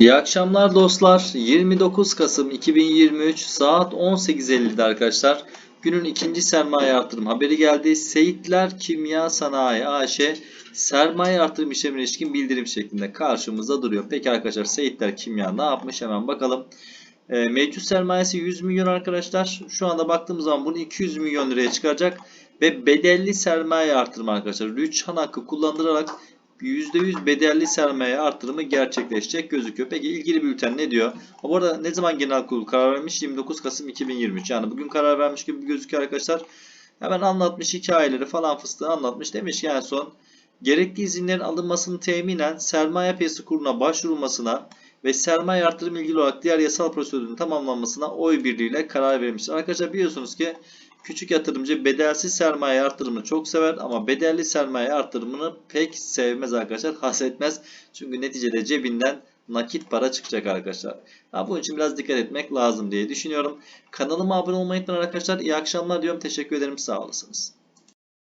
İyi akşamlar dostlar. 29 Kasım 2023 saat 18.50'de arkadaşlar. Günün ikinci sermaye artırım haberi geldi. Seyitler Kimya Sanayi AŞ sermaye artırım işlemine ilişkin bildirim şeklinde karşımızda duruyor. Peki arkadaşlar Seyitler Kimya ne yapmış hemen bakalım. E, mevcut sermayesi 100 milyon arkadaşlar. Şu anda baktığımız zaman bunu 200 milyon liraya çıkaracak. Ve bedelli sermaye artırımı arkadaşlar. Rüçhan hakkı kullanılarak %100 bedelli sermaye artırımı gerçekleşecek gözüküyor. Peki ilgili bülten ne diyor? Bu arada ne zaman genel kurul karar vermiş? 29 Kasım 2023. Yani bugün karar vermiş gibi gözüküyor arkadaşlar. Hemen anlatmış hikayeleri falan fıstığı anlatmış. Demiş en son gerekli izinlerin alınmasını teminen sermaye piyasası kuruluna başvurulmasına ve sermaye artırımı ilgili olarak diğer yasal prosedürün tamamlanmasına oy birliğiyle karar vermiştir. Arkadaşlar biliyorsunuz ki Küçük yatırımcı bedelsiz sermaye artırımını çok sever ama bedelli sermaye artırımını pek sevmez arkadaşlar. Hasetmez. Çünkü neticede cebinden nakit para çıkacak arkadaşlar. Ha, bunun için biraz dikkat etmek lazım diye düşünüyorum. Kanalıma abone olmayı unutmayın arkadaşlar. İyi akşamlar diyorum. Teşekkür ederim. Sağ olasınız.